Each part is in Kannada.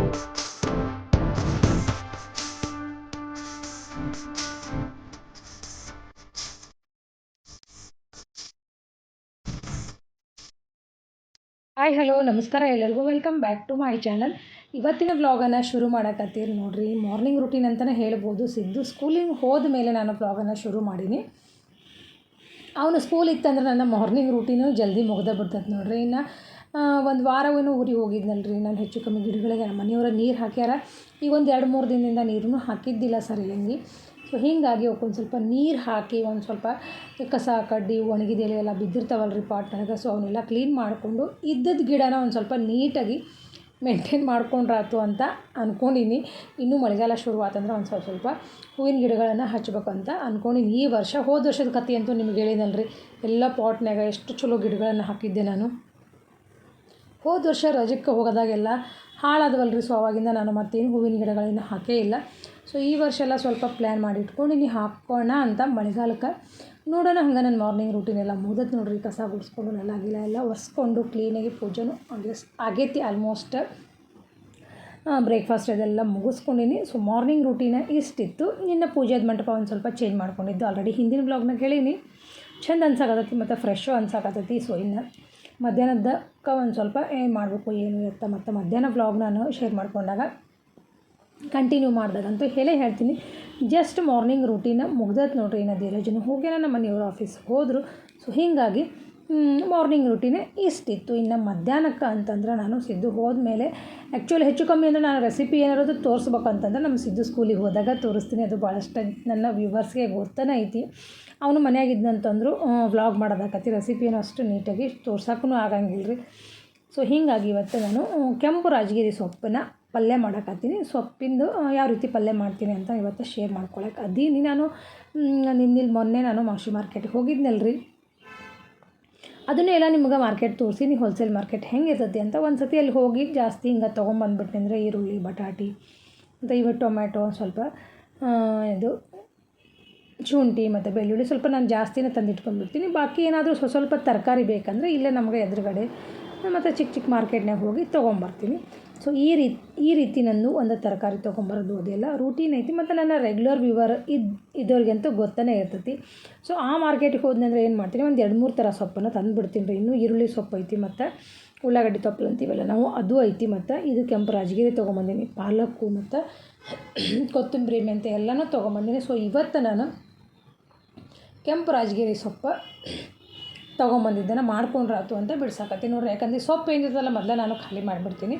ಹಾಯ್ ಹಲೋ ನಮಸ್ಕಾರ ಎಲ್ಲರಿಗೂ. Welcome back to my channel ಇವತ್ತಿನ ವ್ಲಾಗನ್ನು ಶುರು ಮಾಡೋಕತ್ತೀರಿ ನೋಡಿರಿ. ಮಾರ್ನಿಂಗ್ ರೂಟೀನ್ ಅಂತಲೇ ಹೇಳ್ಬೋದು. ಸಿದ್ದು ಸ್ಕೂಲಿಗೆ ಹೋದ ಮೇಲೆ ನಾನು ವ್ಲಾಗನ್ನು ಶುರು ಮಾಡೀನಿ. ಅವನು ಸ್ಕೂಲ್ ಇತ್ತಂದ್ರೆ ನನ್ನ ಮಾರ್ನಿಂಗ್ ರೂಟೀನು ಜಲ್ದಿ ಮುಗ್ದ ಬಿಡ್ತೈತೆ ನೋಡ್ರಿ. ಇನ್ನು ಒಂದು ವಾರವೇನೋ ಊರಿಗೆ ರೀ ನಾನು ಹೆಚ್ಚು ಕಮ್ಮಿ ಗಿಡಗಳಿಗೆ ನಮ್ಮ ಮನೆಯವ್ರು ನೀರು ಹಾಕ್ಯಾರ. ಈಗ ಒಂದು ಎರಡು ಮೂರು ದಿನದಿಂದ ನೀರನ್ನು ಹಾಕಿದ್ದಿಲ್ಲ ಸರ್ ಸರಿಯಾಗಿ ಸೊ ಹೀಗಾಗಿ ಅವಕ್ಕೊಂದು ಸ್ವಲ್ಪ ನೀರು ಹಾಕಿ, ಒಂದು ಸ್ವಲ್ಪ ಕಸ, ಕಡ್ಡಿ, ಒಣಗಿದ ಎಲೆ ಎಲ್ಲ ಬಿದ್ದಿರ್ತಾವಲ್ಲ ರೀ ಪಾಟ್ನಾಗ ಸೊ ಅವನ್ನೆಲ್ಲ ಕ್ಲೀನ್ ಮಾಡಿಕೊಂಡು ಇದ್ದದ್ದು ಗಿಡನ ಒಂದು ಸ್ವಲ್ಪ ನೀಟಾಗಿ ಮೇಂಟೈನ್ ಮಾಡ್ಕೊಂಡ್ರಾತು ಅಂತ ಅಂದ್ಕೊಂಡಿನಿ ಇನ್ನೂ ಮಳೆಗಾಲ ಶುರುವಾತಂದ್ರೆ ಒಂದು ಸ್ವಲ್ಪ ಸ್ವಲ್ಪ ಹೂವಿನ ಗಿಡಗಳನ್ನು ಹಚ್ಬೇಕಂತ ಅಂದ್ಕೊಂಡಿನಿ ಈ ವರ್ಷ ಹೋದ ವರ್ಷದ ಕಥೆ ಅಂತೂ ನಿಮ್ಗೆ ಹೇಳಿನಲ್ರಿ ಎಲ್ಲ ಪಾಟ್ನಾಗ ಎಷ್ಟು ಚಲೋ ಗಿಡಗಳನ್ನು ಹಾಕಿದ್ದೆ ನಾನು. ಹೋದ ವರ್ಷ ರಜಕ್ಕೆ ಹೋಗೋದಾಗೆಲ್ಲ ಹಾಳಾದವಲ್ರಿ ಸೊ ಅವಾಗಿಂದ ನಾನು ಮತ್ತೇನು ಹೂವಿನ ಗಿಡಗಳನ್ನು ಹಾಕೇ ಇಲ್ಲ. ಸೊ ಈ ವರ್ಷ ಎಲ್ಲ ಸ್ವಲ್ಪ ಪ್ಲ್ಯಾನ್ ಮಾಡಿ ಇಟ್ಕೊಂಡಿನಿ ಹಾಕೋಣ ಅಂತ ಮಳೆಗಾಲಕ್ಕೆ. ನೋಡೋಣ ಹಂಗೆ ನನ್ನ ಮಾರ್ನಿಂಗ್ ರೂಟೀನ್ ಎಲ್ಲ ಮುಗಿದತ್ತು ನೋಡ್ರಿ. ಕಸ ಗುಡಿಸ್ಕೊಂಡು ನೆಲ ಗಿಲ ಎಲ್ಲ ಒರೆಸ್ಕೊಂಡು ಕ್ಲೀನಾಗಿ ಪೂಜೆನೂ ಆಗಸ್ ಆಗೈತಿ ಆಲ್ಮೋಸ್ಟ್ ಬ್ರೇಕ್ಫಾಸ್ಟ್ ಅದೆಲ್ಲ ಮುಗಿಸ್ಕೊಂಡಿನಿ. ಸೊ ಮಾರ್ನಿಂಗ್ ರೂಟೀನ ಇಷ್ಟಿತ್ತು. ನಿನ್ನ ಪೂಜೆದ ಮಂಟಪ ಒಂದು ಸ್ವಲ್ಪ ಚೇಂಜ್ ಮಾಡ್ಕೊಂಡಿದ್ದು. ಆಲ್ರೆಡಿ ಹಿಂದಿನ ಬ್ಲಾಗ್ನಾಗ ಹೇಳೀನಿ ಚಂದ ಅನ್ಸಾಕತ್ತೈತಿ ಮತ್ತು ಫ್ರೆಶು ಅನ್ಸಾಕತ್ತೈತಿ ಸೊ ಇನ್ನು ಮಧ್ಯಾಹ್ನದಕ್ಕೆ ಒಂದು ಸ್ವಲ್ಪ ಏನು ಮಾಡಬೇಕು, ಏನು ಇರುತ್ತೆ ಮತ್ತು ಮಧ್ಯಾಹ್ನ ವ್ಲಾಗ್ ನಾನು ಶೇರ್ ಮಾಡ್ಕೊಂಡಾಗ ಕಂಟಿನ್ಯೂ ಮಾಡ್ದಾಗಂತೂ ಹೇಳೇ ಹೇಳ್ತೀನಿ. ಜಸ್ಟ್ ಮಾರ್ನಿಂಗ್ ರೂಟೀನ ಮುಗ್ದೈತೆ ನೋಡ್ರಿ ಇನ್ನು ಧೀರಜನು ಹೋಗಿ ನಮ್ಮ ಮನೆಯವ್ರ ಆಫೀಸ್ಗೆ ಹೋದರು. ಸೊ ಹೀಗಾಗಿ ಮಾರ್ನಿಂಗ್ ರೂಟೀನೇ ಇಷ್ಟಿತ್ತು. ಇನ್ನು ಮಧ್ಯಾಹ್ನಕ್ಕೆ ಅಂತಂದ್ರೆ ನಾನು ಸಿದ್ದು ಹೋದ್ಮೇಲೆ ಆ್ಯಕ್ಚುಲಿ ಹೆಚ್ಚು ಕಮ್ಮಿ ಅಂದರೆ ನಾನು ರೆಸಿಪಿ ಏನಾರೋದು ತೋರಿಸ್ಬೇಕಂತಂದ್ರೆ ನಮ್ಮ ಸಿದ್ದು ಸ್ಕೂಲಿಗೆ ಹೋದಾಗ ತೋರಿಸ್ತೀನಿ. ಅದು ಭಾಳಷ್ಟು ನನ್ನ ವ್ಯೂವರ್ಸ್ಗೆ ಗೊತ್ತನೇ ಐತಿ. ಅವನು ಮನೆಯಾಗಿದ್ದಂತಂದ್ರು ವ್ಲಾಗ್ ಮಾಡೋದಾಕತಿ ರೆಸಿಪಿಯನ್ನು ಅಷ್ಟು ನೀಟಾಗಿ ತೋರ್ಸೋಕ್ಕೂ ಆಗಂಗಿಲ್ಲ ರೀ. ಸೊ ಹೀಗಾಗಿ ಇವತ್ತು ನಾನು ಕೆಂಪು ರಾಜಗಿರಿ ಸೊಪ್ಪನ್ನ ಪಲ್ಯ ಮಾಡೋಕತ್ತೀನಿ. ಸೊಪ್ಪಿಂದು ಯಾವ ರೀತಿ ಪಲ್ಯ ಮಾಡ್ತೀನಿ ಅಂತ ಇವತ್ತು ಶೇರ್ ಮಾಡ್ಕೊಳಕ್ಕೆ ಅದೀನಿ ನಾನು. ನಿನ್ನಿಲ್ಲಿ ಮೊನ್ನೆ ನಾನು ಮಾಷಿ ಮಾರ್ಕೆಟ್ಗೆ ಹೋಗಿದ್ನಲ್ರಿ. ಅದನ್ನೇ ಎಲ್ಲ ನಿಮ್ಗೆ ಮಾರ್ಕೆಟ್ ತೋರಿಸೀನಿ ಹೋಲ್ಸೇಲ್ ಮಾರ್ಕೆಟ್ ಹೆಂಗೆ ಇರ್ತೈತಿ ಅಂತ ಒಂದು ಸತಿ ಅಲ್ಲಿ ಹೋಗಿ ಜಾಸ್ತಿ ಹಿಂಗೆ ತೊಗೊಂಬಂದ್ಬಿಟ್ನಿ ಅಂದರೆ ಈರುಳ್ಳಿ, ಬಟಾಟಿ, ಮತ್ತು ಇವು ಟೊಮ್ಯಾಟೊ ಸ್ವಲ್ಪ ಇದು ಶುಂಠಿ ಮತ್ತು ಬೆಳ್ಳುಳ್ಳಿ ಸ್ವಲ್ಪ ನಾನು ಜಾಸ್ತಿನೇ ತಂದಿಟ್ಕೊಂಡ್ಬಿಡ್ತೀನಿ. ಬಾಕಿ ಏನಾದರೂ ಸ್ವಲ್ಪ ಸ್ವಲ್ಪ ತರಕಾರಿ ಬೇಕಂದರೆ ಇಲ್ಲೇ ನಮಗೆ ಎದುರುಗಡೆ, ಮತ್ತು ಚಿಕ್ಕ ಚಿಕ್ಕ ಮಾರ್ಕೆಟ್ನಾಗ ಹೋಗಿ ತೊಗೊಂಬರ್ತೀನಿ. ಸೊ ಈ ರೀತಿ ಈ ರೀತಿ ನಾನು ಒಂದು ತರಕಾರಿ ತೊಗೊಂಬರೋದು ಅದೆಲ್ಲ ರೂಟೀನ್ ಐತಿ ಮತ್ತು ನನ್ನ ರೆಗ್ಯುಲರ್ ವ್ಯೂವರ್ ಇದು, ಇದ್ದವ್ರಿಗಂತೂ ಗೊತ್ತನೇ ಇರ್ತೈತಿ. ಸೊ ಆ ಮಾರ್ಕೆಟಿಗೆ ಹೋದ್ನಂದ್ರೆ ಏನು ಮಾಡ್ತೀನಿ? ಒಂದು ಎರಡು ಮೂರು ಥರ ಸೊಪ್ಪನ್ನು ತಂದುಬಿಡ್ತೀನಿ ರೀ. ಇನ್ನೂ ಈರುಳ್ಳಿ ಸೊಪ್ಪು ಐತಿ ಮತ್ತು ಉಳ್ಳಾಗಡ್ಡಿ ತೊಪ್ಪಲು ಅಂತೀವಲ್ಲ, ನಾವು ಅದು ಐತಿ ಮತ್ತು ಇದು ಕೆಂಪು ರಾಜಗಿರಿ ತೊಗೊಂಬಂದೀನಿ. ಪಾಲಕ್ಕು ಮತ್ತು ಕೊತ್ತಂಬರಿ, ಮೆಂತೆ ಎಲ್ಲನೂ ತೊಗೊಂಬಂದೀನಿ. ಸೊ ಇವತ್ತು ನಾನು ಕೆಂಪು ರಾಜಗಿರಿ ಸೊಪ್ಪು ತೊಗೊಂಬಂದಿದ್ದನ್ನು ಮಾಡ್ಕೊಂಡ್ರಾತು ಅಂತ ಬಿಡ್ಸಾಕತ್ತೀನಿ ನೋಡ್ರಿ. ಯಾಕಂದ್ರೆ ಸೊಪ್ಪು ಏನಿರ್ತಲ್ಲ ಮೊದಲೇ ನಾನು ಖಾಲಿ ಮಾಡಿಬಿಡ್ತೀನಿ.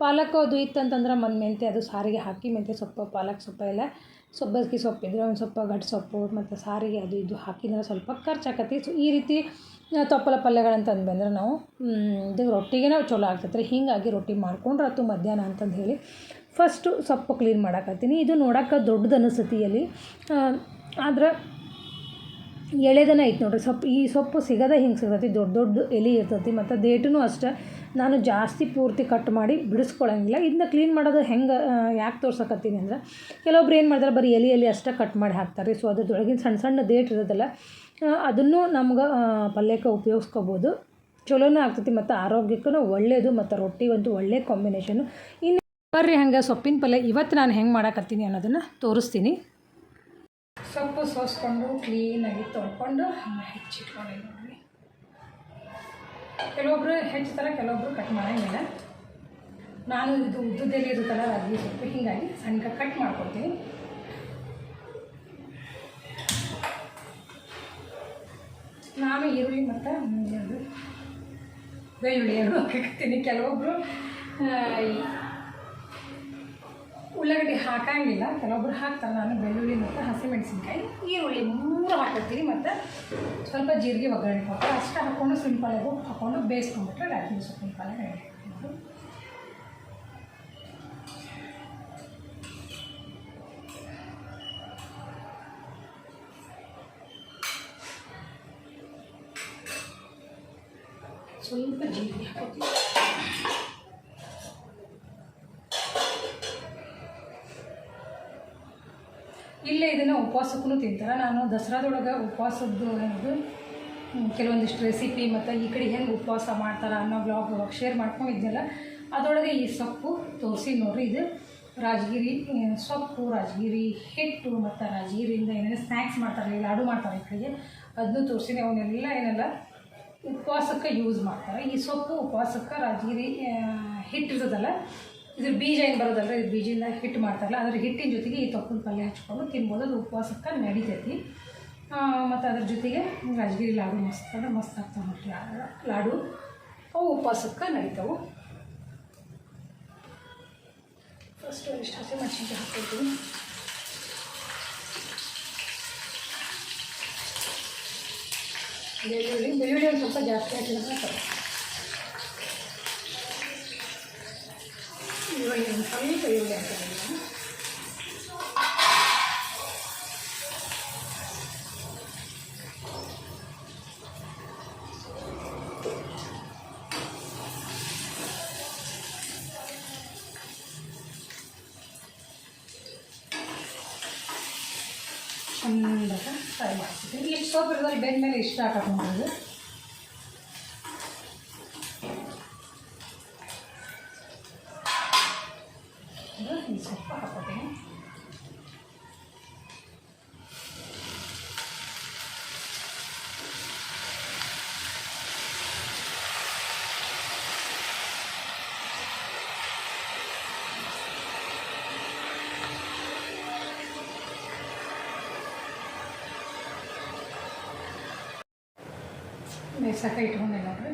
ಪಾಲಕ್ ಅದು ಇತ್ತಂತಂದ್ರೆ ಮನ್ ಮೆಂತೆ ಅದು ಸಾರಿಗೆ ಹಾಕಿ, ಮೆಂತ್ಯ ಸೊಪ್ಪು, ಪಾಲಕ್ ಸೊಪ್ಪು ಎಲ್ಲ ಸೊಪ್ಪು ಇದ್ರೆ ಒಂದು ಸ್ವಲ್ಪ ಗಡ್ಡೆ ಸೊಪ್ಪು ಮತ್ತು ಸಾರಿಗೆ ಅದು ಇದು ಹಾಕಿದ್ರೆ ಸ್ವಲ್ಪ ಖರ್ಚಾಕತಿ ಸೊ ಈ ರೀತಿ ತೊಪ್ಪಲ ಪಲ್ಯಗಳಂತ ಅಂದ್ಬಂದ್ರೆ ನಾವು ಇದು ರೊಟ್ಟಿಗೆ ಚಲೋ ಆಗ್ತೈತೆ ರೀ ಹೀಗಾಗಿ ರೊಟ್ಟಿ ಅದು ಮಧ್ಯಾಹ್ನ ಅಂತಂದು ಹೇಳಿ ಫಸ್ಟು ಸೊಪ್ಪು ಕ್ಲೀನ್ ಮಾಡಾಕತ್ತೀನಿ. ಇದು ನೋಡೋಕೆ ದೊಡ್ಡದು ಅನಿಸ್ತತಿ ಅಲ್ಲಿ. ಆದ್ರೆ ಎಳೆದನ ಐತೆ ನೋಡಿರಿ. ಸೊಪ್ಪು ಈ ಸೊಪ್ಪು ಸಿಗೋದೇ ಹಿಂಗೆ ಸಿಗ್ತೈತಿ. ದೊಡ್ಡ ದೊಡ್ಡ ಎಲೆ ಇರ್ತೈತಿ. ಮತ್ತು ದೇಟೂ ಅಷ್ಟೇ. ನಾನು ಜಾಸ್ತಿ ಪೂರ್ತಿ ಕಟ್ ಮಾಡಿ ಬಿಡಿಸ್ಕೊಳ್ಳೋಂಗಿಲ್ಲ. ಇದನ್ನ ಕ್ಲೀನ್ ಮಾಡೋದು ಹೆಂಗೆ ಯಾಕೆ ತೋರ್ಸಕತ್ತೀನಿ ಅಂದ್ರೆ, ಕೆಲವೊಬ್ರು ಏನು ಮಾಡ್ತಾರೆ, ಬರೀ ಎಲೆ ಎಲೆ ಅಷ್ಟೇ ಕಟ್ ಮಾಡಿ ಹಾಕ್ತಾರೆ. ಸೊ ಅದ್ರದೊಳಗಿನ ಸಣ್ಣ ಸಣ್ಣ ಡೇಟ್ ಇರೋದಲ್ಲ ಅದನ್ನು ನಮ್ಗೆ ಪಲ್ಯಕ್ಕೆ ಉಪಯೋಗಿಸ್ಕೋಬೋದು. ಚಲೋನೂ ಆಗ್ತೈತಿ ಮತ್ತು ಆರೋಗ್ಯಕ್ಕೂ ಒಳ್ಳೆಯದು ಮತ್ತು ರೊಟ್ಟಿಗಂತೂ ಒಳ್ಳೆಯ ಕಾಂಬಿನೇಷನು ಇನ್ನು ಬರ್ರಿ ಹಂಗೆ ಸೊಪ್ಪಿನ ಪಲ್ಯ. ಇವತ್ತು ನಾನು ಹೆಂಗೆ ಮಾಡಕತ್ತೀನಿ ಅನ್ನೋದನ್ನು ತೋರಿಸ್ತೀನಿ. ಸೊಪ್ಪು ಸೋಸ್ಕೊಂಡು ಕ್ಲೀನಾಗಿ ತೊಳ್ಕೊಂಡು ಹೆಚ್ಚಿಟ್ಕೊಂಡು ಕೆಲವೊಬ್ರು ಹೆಚ್ಚುತ್ತಾರೆ ಕೆಲವೊಬ್ರು ಕಟ್ ಮಾಡೋಂಗಿಲ್ಲ. ನಾನು ಇದು ಉದ್ದುದಲ್ಲಿ ಇರುತ್ತಲ್ಲ ರಾಗಿ ಸೊಪ್ಪು ಹೀಗಾಗಿ ಸಣ್ಣ ಕಟ್ ಮಾಡ್ಕೊಡ್ತೀನಿ. ನಾನು ಈರುಳ್ಳಿ ಮತ್ತು ಬೆಳ್ಳುಳ್ಳಿ ಹಾಕ್ತೀನಿ ಕೆಲವೊಬ್ಬರು ಉಳ್ಳಾಗಡ್ಡಿ ಹಾಕಂಗಿಲ್ಲ. ಕೆಲವೊಬ್ರು ಹಾಕ್ತಾರೆ. ನಾನು ಬೆಳ್ಳುಳ್ಳಿ ಮತ್ತು ಹಸಿಮೆಣಸಿನ್ಕಾಯಿ, ಈರುಳ್ಳಿ ಮೂರು ಹಾಕಿರ್ತೀನಿ ಮತ್ತು ಸ್ವಲ್ಪ ಜೀರಿಗೆ ಒಗ್ಗರಣೆ ಕೊಟ್ಟು ಅಷ್ಟು ಹಾಕ್ಕೊಂಡು ಸಿಂಪಲಾಗಿ ಹಾಕ್ಕೊಂಡು ಬೇಯಿಸ್ಕೊಂಡ್ಬಿಟ್ರೆ ರಾಗಿ ಸೊಪ್ಪಿನ ಪಾಲೆ ರೆಡಿ ಸ್ವಲ್ಪ ಜೀರಿಗೆ ಹಾಕೋತೀವಿ ಇದನ್ನು ಉಪವಾಸಕ್ಕೂ ತಿಂತಾರೆ. ನಾನು ದಸರಾದೊಳಗೆ ಉಪವಾಸದ್ದು ಏನದು ಕೆಲವೊಂದಿಷ್ಟು ರೆಸಿಪಿ ಮತ್ತು ಈ ಕಡೆ ಹೆಂಗೆ ಉಪವಾಸ ಮಾಡ್ತಾರೆ ಅನ್ನೋ ಬ್ಲಾಗ್ ಶೇರ್ ಮಾಡ್ಕೊಂಡಿದ್ದೆಲ್ಲ ಅದರೊಳಗೆ ಈ ಸೊಪ್ಪು ತೋರಿಸಿ ನೋಡ್ರಿ ಇದು. ರಾಜಗಿರಿ ಸೊಪ್ಪು ರಾಜಗಿರಿ ಹಿಟ್ಟು ಮತ್ತು ರಾಜಗಿರಿಯಿಂದ ಏನೇನು ಸ್ನ್ಯಾಕ್ಸ್ ಮಾಡ್ತಾರೆ ಲಾಡು ಮಾಡ್ತಾರೆ ಈ ಕಡೆಗೆ. ಅದನ್ನು ತೋರಿಸಿನಿ ಅವನ್ನೆಲ್ಲ ಏನೆಲ್ಲ ಉಪವಾಸಕ್ಕೆ ಯೂಸ್ ಮಾಡ್ತಾರೆ. ಈ ಸೊಪ್ಪು ಉಪವಾಸಕ್ಕೆ ರಾಜಗಿರಿ ಆ, ಇದ್ರ ಬೀಜ ಏನು ಬರೋದಲ್ಲ ಇದು ಬೀಜದಿಂದ ಹಿಟ್ಟು ಮಾಡ್ತಾರಲ್ಲ, ಅದ್ರ ಹಿಟ್ಟಿನ ಜೊತೆಗೆ ಈ ತೊಪ್ಪಿನ ಪಲ್ಯ ಹಚ್ಕೊಂಡು ತಿನ್ಬೋದು, ಅದು ಉಪವಾಸಕ್ಕೆ ನಡಿತೈತಿ. ಮತ್ತು ಅದ್ರ ಜೊತೆಗೆ ರಾಜಗಿರಿ ಲಾಡು ಮಸ್ತ್ ಅಂದ್ರೆ ಮಸ್ತ್ ಆಗ್ತಾವೆ ನೋಡ್ರಿ. ಆ, ಲಾಡು, ಅವು ಉಪವಾಸಕ್ಕೆ ನಡಿತಾವೆ. ಫಸ್ಟು ಇಷ್ಟು ಹಸಿ ಮೆಣಸಿನ್ಕಾಯಿ ಹಾಕ್ಕೊಳ್ತೀನಿ ಬೆಳ್ಳುಳ್ಳಿ ಬೆಳ್ಳುಳ್ಳಿ ಒಂದು ಸ್ವಲ್ಪ ಜಾಸ್ತಿ ಹಾಕಿದ್ರೆ ಸಾಕು ಈರುಳ್ಳಿ ಒಂದು ಸ್ವಲ್ಪ ಈರುಳ್ಳಿ ಹಾಕಿದ್ದೀನಿ ಚಂದಾಗ ಫ್ರೈ ಮಾಡ್ತೀನಿ ಇಷ್ಟು ಸೊಪ್ಪು ಇರೋದ್ರಲ್ಲಿ ಬೆಂದ ಮೇಲೆ ಇಷ್ಟ ಹಾಕಕ್ಕೆ ಮಾಡೋದು ಬೇಸಕ್ಕೆ ಇಟ್ಕೊಂಡೆ ನೋಡ್ರಿ.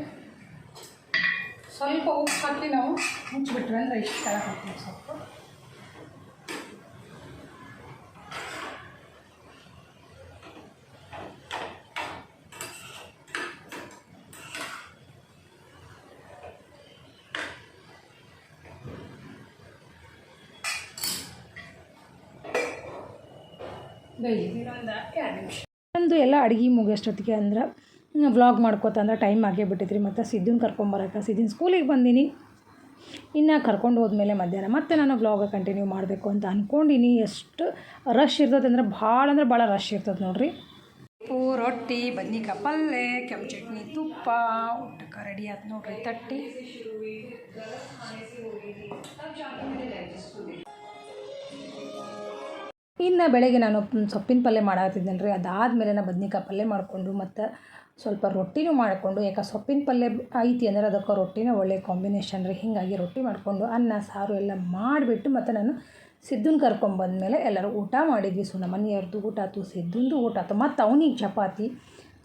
ಸ್ವಲ್ಪ ಉಪ್ಪು ಹಾಕಿ ನಾವು ಮುಚ್ಚಿಬಿಟ್ವಿ ಅಂದರೆ ಇಷ್ಟು ಕೆಳಗೆ ಹಾಕ್ತೀವಿ ಸ್ವಲ್ಪ. ಒಂದು ಎಲ್ಲ ಅಡುಗೆ ಮುಗಿಯೋಷ್ಟೊತ್ತಿಗೆ ಅಂದ್ರೆ ವ್ಲಾಗ್ ಮಾಡ್ಕೋತ ಅಂದ್ರೆ ಟೈಮ್ ಆಗೇ ಬಿಟ್ಟಿದ್ರಿ ಮತ್ತು ಸಿದ್ಧನ ಕರ್ಕೊಂಬರಕ್ಕೆ ಸಿದ್ದಿನ ಸ್ಕೂಲಿಗೆ ಬಂದೀನಿ. ಇನ್ನು ಕರ್ಕೊಂಡು ಹೋದ್ಮೇಲೆ ಮಧ್ಯಾಹ್ನ. ಮತ್ತೆ ನಾನು ವ್ಲಾಗ ಕಂಟಿನ್ಯೂ ಮಾಡಬೇಕು ಅಂತ ಅಂದ್ಕೊಂಡಿನಿ ಎಷ್ಟು ರಶ್ ಇರ್ತದೆ ಅಂದ್ರೆ ಭಾಳ ಅಂದ್ರೆ ಭಾಳ ರಶ್ ಇರ್ತದೆ ನೋಡ್ರಿ. ಉಪ್ಪು ರೊಟ್ಟಿ ಬದ್ನಿಕಾಯಿ ಪಲ್ಲೆ ಕೆಂಪು ಚಟ್ನಿ ತುಪ್ಪ ಊಟಕ್ಕೆ ರೆಡಿ ಆಯ್ತು ನೋಡ್ರಿ. ತಟ್ಟಿ. ಇನ್ನು ಬೆಳಗ್ಗೆ ನಾನು ಸೊಪ್ಪಿನ ಪಲ್ಯ ಮಾಡತ್ತಿದ್ದೇನೆ ರೀ ಅದಾದಮೇಲೆ ನಾನು ಬದ್ನಿಕಾಯಿ ಪಲ್ಯ ಮಾಡಿಕೊಂಡು ಮತ್ತು ಸ್ವಲ್ಪ ರೊಟ್ಟಿನೂ ಮಾಡಿಕೊಂಡು ಯಾಕೆ ಸೊಪ್ಪಿನ ಪಲ್ಯ ಐತಿ ಅಂದ್ರೆ ಅದಕ್ಕೆ ರೊಟ್ಟಿನ ಒಳ್ಳೆಯ ಕಾಂಬಿನೇಷನ್ ರೀ. ಹೀಗಾಗಿ ರೊಟ್ಟಿ ಮಾಡಿಕೊಂಡು, ಅನ್ನ, ಸಾರು ಎಲ್ಲ ಮಾಡಿಬಿಟ್ಟು ಮತ್ತು ನಾನು ಸಿದ್ಧನ ಕರ್ಕೊಂಬಂದಮೇಲೆ ಎಲ್ಲರೂ ಊಟ ಮಾಡಿದ್ವಿ. ಸೊ, ನಮ್ಮ ಮನೆಯವ್ರದ್ದು ಊಟ ಆಯ್ತು ಸಿದ್ಧಂದು ಊಟ ಆಯ್ತು, ಮತ್ತು ಅವನಿಗೆ ಚಪಾತಿ.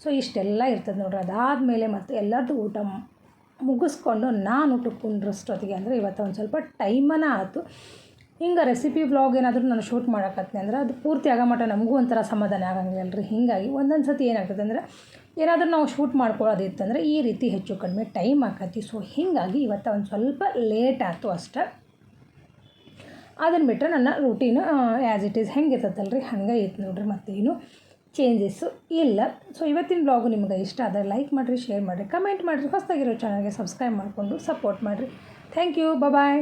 ಸೊ, ಇಷ್ಟೆಲ್ಲ ಇರ್ತದೆ ನೋಡ್ರಿ. ಅದಾದಮೇಲೆ ಮತ್ತು ಎಲ್ಲರದ್ದು ಊಟ ಮುಗಿಸ್ಕೊಂಡು ನಾನು ಊಟಕ್ಕೆ ಕುಂಡ್ರಷ್ಟೊತ್ತಿಗೆ ಅಂದರೆ ಇವತ್ತು ಒಂದು ಸ್ವಲ್ಪ ಟೈಮನ ಆಯ್ತು. ಹಿಂಗೆ ರೆಸಿಪಿ ವ್ಲಾಗ್ ಏನಾದರೂ ನಾನು ಶೂಟ್ ಮಾಡಕತ್ತೀನಿ ಅಂದ್ರೆ ಅದು ಪೂರ್ತಿ ಆಗೋ ನಮಗೂ ಒಂಥರ ಸಮಾಧಾನ ಆಗಂಗಿಲ್ಲ ರೀ ಹೀಗಾಗಿ ಒಂದೊಂದು ಸತಿ ಏನಾಗ್ತದೆ ಅಂದರೆ ಏನಾದರೂ ನಾವು ಶೂಟ್ ಮಾಡ್ಕೊಳ್ಳೋದಿತ್ತಂದ್ರೆ ಈ ರೀತಿ ಹೆಚ್ಚು ಕಡಿಮೆ ಟೈಮ್ ಆಕತಿ. ಸೊ ಹೀಗಾಗಿ ಇವತ್ತು ಒಂದು ಸ್ವಲ್ಪ ಲೇಟ್ ಆಯಿತು ಅಷ್ಟೆ. ಅದನ್ನು ಬಿಟ್ಟರೆ ನನ್ನ ರೂಟೀನ್ ಆ್ಯಸ್ ಇಟ್ ಈಸ್ ಹೆಂಗೆ ಇರ್ತದಲ್ಲ ರೀ ಹಂಗೆ ಇತ್ತು ನೋಡ್ರಿ, ಮತ್ತೇನು ಚೇಂಜಸ್ಸು ಇಲ್ಲ. ಸೊ ಇವತ್ತಿನ ಬ್ಲಾಗು ನಿಮ್ಗೆ ಇಷ್ಟ ಆದರೆ ಲೈಕ್ ಮಾಡಿರಿ ಶೇರ್ ಮಾಡಿರಿ ಕಮೆಂಟ್ ಮಾಡಿರಿ. ಹೊಸದಾಗಿರೋ ಚಾನಲ್ಗೆ ಸಬ್ಸ್ಕ್ರೈಬ್ ಮಾಡಿಕೊಂಡು ಸಪೋರ್ಟ್ ಮಾಡಿರಿ. Thank you bye